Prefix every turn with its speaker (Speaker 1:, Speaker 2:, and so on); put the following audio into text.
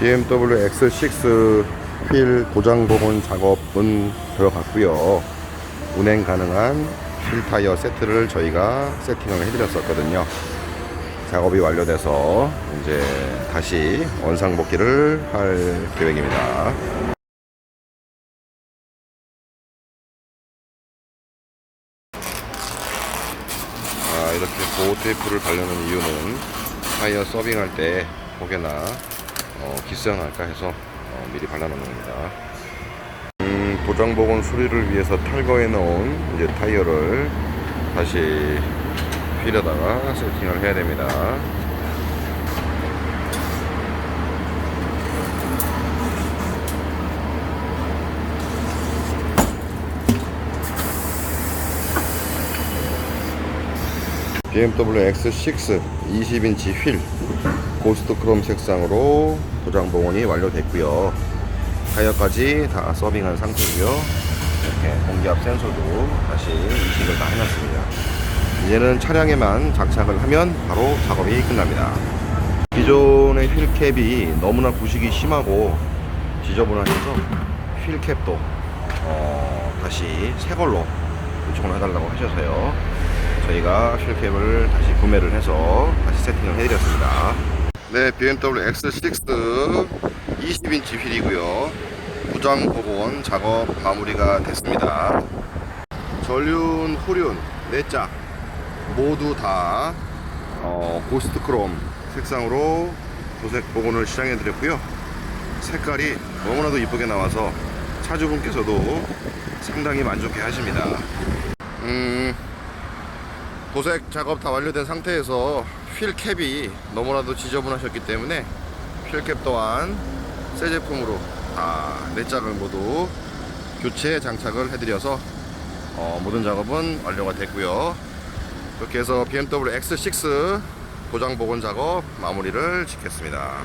Speaker 1: BMW X6 휠 고장 복원 작업은 들어갔고요. 운행 가능한 휠 타이어 세트를 저희가 세팅을 해드렸었거든요. 작업이 완료돼서 이제 다시 원상 복귀를 할 계획입니다. 아, 이렇게 보호 테이프를 바르는 이유는 타이어 서빙할 때 혹여나 어, 기스가 해서 어, 미리 발라놓는 겁니다. 음, 도장 복원 수리를 위해서 탈거해 놓은 이제 타이어를 다시 휠에다가 세팅을 해야 됩니다. BMW X6 20인치 휠 고스트 크롬 색상으로 도장 봉원이 완료됐고요. 타이어까지 다 서빙한 상태고요. 이렇게 공기압 센서도 다시 이식을 다 해놨습니다. 이제는 차량에만 장착을 하면 바로 작업이 끝납니다. 기존의 휠캡이 너무나 부식이 심하고 지저분하셔서 휠캡도 어, 다시 새 걸로 요청을 해달라고 하셔서요. 저희가 휠캡을 다시 구매를 해서 다시 세팅을 해드렸습니다. 네, BMW X6 20인치 휠이고요. 부장 복원 작업 마무리가 됐습니다. 전륜, 후륜, 내짝 모두 다 어, 고스트 크롬 색상으로 도색 복원을 시작해 드렸고요. 색깔이 너무나도 이쁘게 나와서 차주분께서도 상당히 만족해 하십니다. 음, 도색 작업 다 완료된 상태에서 휠 캡이 너무나도 지저분하셨기 때문에 휠캡 또한 새 제품으로 다 내짝을 모두 교체 장착을 해드려서 어, 모든 작업은 완료가 됐고요. 이렇게 해서 BMW X6 도장 복원 작업 마무리를 짓겠습니다.